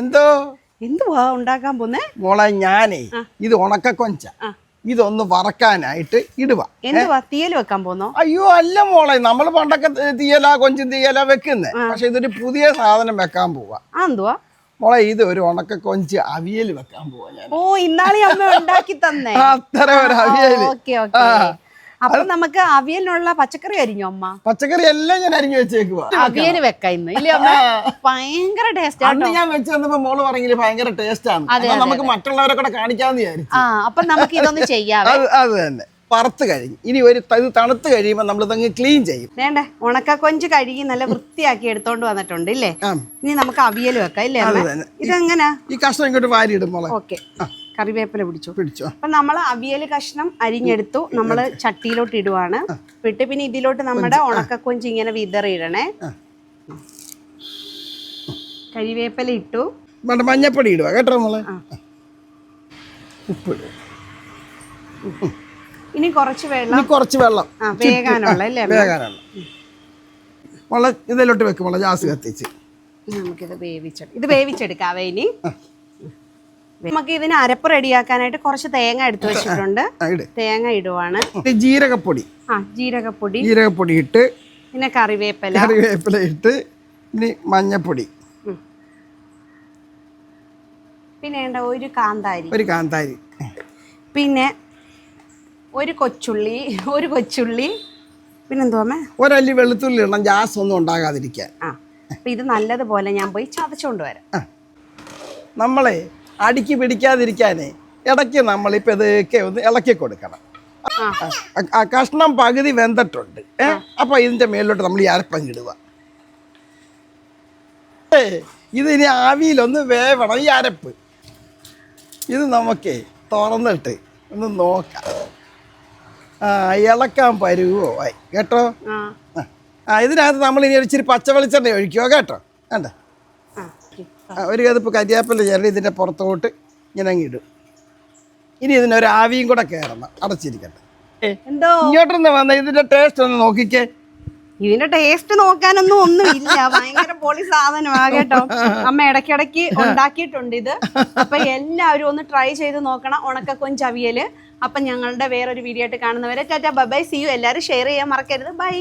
എന്തോ? എന്തുവാ ഉണ്ടാക്കാൻ പോന്നേ? മോളെ ഞാനേ ഇത് ഉണക്ക കൊഞ്ച ഇതൊന്ന് വറക്കാനായിട്ട് ഇടുക എന്തുവാ തീയൽ വെക്കാൻ പോന്നോ? അയ്യോ അല്ല മോളെ നമ്മൾ പണ്ടൊക്കെ തീയല കൊഞ്ചും തീയല വെക്കുന്നേ. പക്ഷെ ഇതൊരു പുതിയ സാധനം വെക്കാൻ പോവാ. എന്തുവാ? മോളെ ഇത് ഒരു ഉണക്ക കൊഞ്ച് അവിയൽ വെക്കാൻ പോവാ ഞാൻ. ഓ ഇന്നാളെ അമ്മ ഉണ്ടാക്കി തന്നെ. അത്ര ഒരു അവിയൽ ഓക്കേ ഓക്കെ. അപ്പൊ നമുക്ക് അവിയലിനുള്ള പച്ചക്കറി അരിഞ്ഞു അമ്മ? പച്ചക്കറി എല്ലാം ഞാൻ അരിഞ്ഞു വെച്ചേക്കുക അവിയൽ വെക്ക ഇന്ന്. ഇല്ലേ അമ്മ? ഭയങ്കര ടേസ്റ്റ് ആണ് ഞാൻ വെച്ച് തന്നപ്പോ മോൾ പറഞ്ഞില്ല ഭയങ്കര ടേസ്റ്റ് ആണ്. നമുക്ക് മറ്റുള്ളവരെ കൂടെ കാണിക്കാന്ന് വിചാരിച്ചു. ആ അപ്പൊ നമുക്ക് ഇതൊന്ന് ചെയ്യാം അത് തന്നെ. പറത്ത് കഴിഞ്ഞു ഇനി ഒരു ഇത് തണുത്ത് കഴിയുമ്പോൾ നമ്മൾ ഇതങ്ങ് ക്ലീൻ ചെയ്യും. വേണ്ടേ? ഉണക്ക കൊഞ്ച് കഴുകി നല്ല വൃത്തിയാക്കി എടുത്തോണ്ട് വന്നിട്ടുണ്ട് ഇല്ലേ? ഇനി നമുക്ക് അവിയൽ വെക്കാം ഇല്ലേ ഇതെങ്ങനെ. ഈ കഷ്ണം ഇങ്ങോട്ട് വാരി മോളെ. ഓക്കെ. കറിവേപ്പില പിടിച്ചു. പിടിച്ചു? അപ്പൊ നമ്മൾ അവിയൽ കഷ്ണം അരിഞ്ഞെടുത്തു. നമ്മൾ ചട്ടിയിലോട്ട് ഇടുവാണ്. വിട്ട് പിന്നെ ഇതിലോട്ട് നമ്മുടെ ഉണക്കക്കൊഞ്ചി ഇങ്ങനെ വിതറിയിടണേ. കരിവേപ്പില ഇട്ടു. മഞ്ഞപ്പൊടി ഇടുക കേട്ടോ നമ്മൾ ഉപ്പ്. ഇനി കുറച്ച് വെള്ളം. കുറച്ച് വെള്ളം. വേഗാനുള്ള വേകാനുള്ള അല്ലേ? വേകാനാണ് മോളെ ഇതിലോട്ട് വെക്കും മോളെ ജാസ് കത്തിച്ച്. നമുക്കിത് വേവിച്ചെടുക്കാം ഇത് വേവിച്ചെടുക്കാവേ ഇനി. നമുക്ക് ഇതിന് അരപ്പ് റെഡിയാക്കാനായിട്ട് കുറച്ച് തേങ്ങ എടുത്തു വെച്ചിട്ടുണ്ട്. തേങ്ങ ഇടുവാണ്. ജീരകപ്പൊടി. ആ ജീരകപ്പൊടി. ജീരകപ്പൊടി ഇട്ട് പിന്നെ കറിവേപ്പില. കറിവേപ്പില ഇട്ട് ഇനി മഞ്ഞപ്പൊടി. പിന്നെ വേണ്ട ഒരു കാന്താരി. ഒരു കാന്താരി. പിന്നെ ഒരു കൊച്ചുള്ളി ഒരു കൊച്ചുള്ളി. പിന്നെന്തോമേ ഒരല്ലി വെളുത്തുള്ളി ഇടണം ഗ്യാസ് ഒന്നും ഉണ്ടാകാതിരിക്കാൻ. ആ അപ്പം ഇത് നല്ലതുപോലെ ഞാൻ പോയി ചതച്ചുകൊണ്ട് വരാം. നമ്മളെ അടിക്ക് പിടിക്കാതിരിക്കാനേ ഇടയ്ക്ക് നമ്മളിപ്പോൾ ഇതൊക്കെ ഒന്ന് ഇളക്കി കൊടുക്കണം. ആ. കഷ്ണം പകുതി വെന്തിട്ടുണ്ട്. ഏഹ് അപ്പോൾ ഇതിന്റെ മേലോട്ട് നമ്മൾ ഈ അരപ്പം ഇടുക ഏ ഇതിനി ആവിയിലൊന്ന് വേവണം ഈ അരപ്പ്. ഇത് നമുക്ക് തുറന്നിട്ട് ഒന്ന് നോക്കാം. ആ ഇളക്കാൻ പരുവോ? ആയി. കേട്ടോ? ആ. ഇതിനകത്ത് നമ്മൾ ഇനി ഒരിച്ചിരി പച്ചവെളിച്ചെണ്ണ ഒഴിക്കുവോ? ഒഴിക്കുമോ കേട്ടോ? വേണ്ട ഒരു കതിപ്പ് കരിയാപ്പില ചേർന്ന് ഇതിന്റെ പുറത്തോട്ട് ഇങ്ങനെ അങ്ങ് ഇടും. ഇനി ഇതിനൊരു ആവിയും കൂടെ കയറണം അടച്ചിരിക്കട്ടെ. എന്തോ? ഇങ്ങോട്ടൊന്ന് വന്ന ഇതിന്റെ ടേസ്റ്റ് ഒന്ന് നോക്കിക്കേ. ഇതിന്റെ ടേസ്റ്റ് നോക്കാനൊന്നും ഒന്നും ഇല്ല ഭയങ്കര പൊളി സാധനമാ കേട്ടോ. അമ്മ ഇടയ്ക്കിടയ്ക്ക് ഉണ്ടാക്കിയിട്ടുണ്ട് ഇത്. അപ്പൊ എല്ലാവരും ഒന്ന് ട്രൈ ചെയ്ത് നോക്കണം ഉണക്ക കൊഞ്ചവിയൽ അപ്പൊ ഞങ്ങളുടെ വേറൊരു വീഡിയോ ആയിട്ട് കാണുന്നവരെ. ടാറ്റ ബൈ സി യു എല്ലാവരും ഷെയർ ചെയ്യാൻ മറക്കരുത്. ബൈ